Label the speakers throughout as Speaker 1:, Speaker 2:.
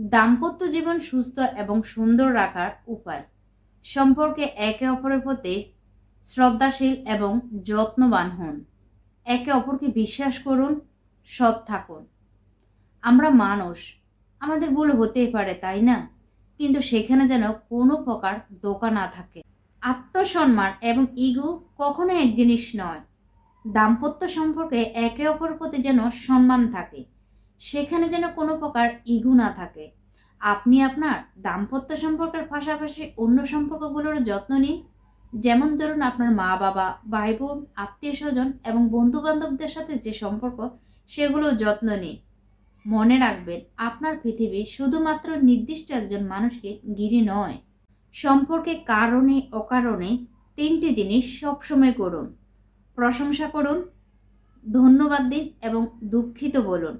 Speaker 1: দাম্পত্য জীবন সুস্থ এবং সুন্দর রাখার উপায়। সম্পর্কে একে অপরের প্রতি শ্রদ্ধাশীল এবং যত্নবান হন। একে অপরকে বিশ্বাস করুন, সৎ থাকুন। আমরা মানুষ, আমাদের ভুল হতেই পারে, তাই না? কিন্তু সেখানে যেন কোনো প্রকার দোকা না থাকে। আত্মসম্মান এবং ইগো কখনো এক জিনিস নয়। দাম্পত্য সম্পর্কে একে অপরের প্রতি যেন সম্মান থাকে। সেখানে যেন কোনো প্রকার ইগু না থাকে। আপনি আপনার দাম্পত্য সম্পর্কের পাশাপাশি অন্য সম্পর্কগুলোর যত্ন নিন। যেমন ধরুন আপনার মা, বাবা ভাই বোন আত্মীয় স্বজন এবং বন্ধু বান্ধবদের সাথে যে সম্পর্ক, সেগুলো যত্ন নিন। মনে রাখবেন, আপনার পৃথিবী শুধুমাত্র নির্দিষ্ট একজন মানুষকে গিরি নয়। সম্পর্কে কারণে, অকারণে তিনটি জিনিস সবসময় করুন। প্রশংসা করুন, ধন্যবাদ দিন এবং দুঃখিত বলুন।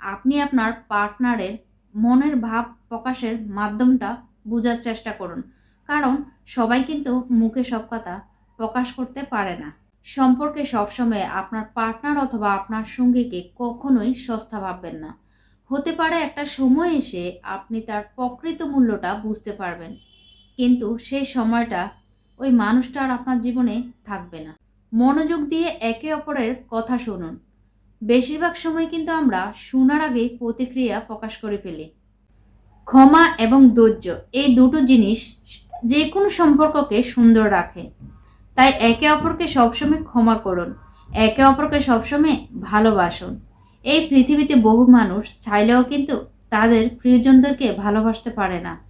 Speaker 1: আপনি আপনার পার্টনারের মনের ভাব প্রকাশের মাধ্যমটা বোঝার চেষ্টা করুন। কারণ সবাই কিন্তু মুখে সব কথা প্রকাশ করতে পারে না। সম্পর্কে সবসময় আপনার পার্টনার অথবা আপনার সঙ্গীকে কখনোই সস্তা ভাববেন না। হতে পারে একটা সময় এসে আপনি তার প্রকৃত মূল্যটা বুঝতে পারবেন। কিন্তু সেই সময়টা ওই মানুষটা আর আপনার জীবনে থাকবে না। মনোযোগ দিয়ে একে অপরের কথা শুনুন। বেশিরভাগ সময় কিন্তু আমরা শোনার আগেই প্রতিক্রিয়া প্রকাশ করে ফেলি। ক্ষমা এবং ধৈর্য, এই দুটো জিনিস যে কোনো সম্পর্ককে সুন্দর রাখে। তাই একে অপরকে সবসময় ক্ষমা করুন, একে অপরকে সবসময় ভালোবাসুন। এই পৃথিবীতে বহু মানুষ চাইলেও কিন্তু তাদের প্রিয়জনদেরকে ভালোবাসতে পারে না।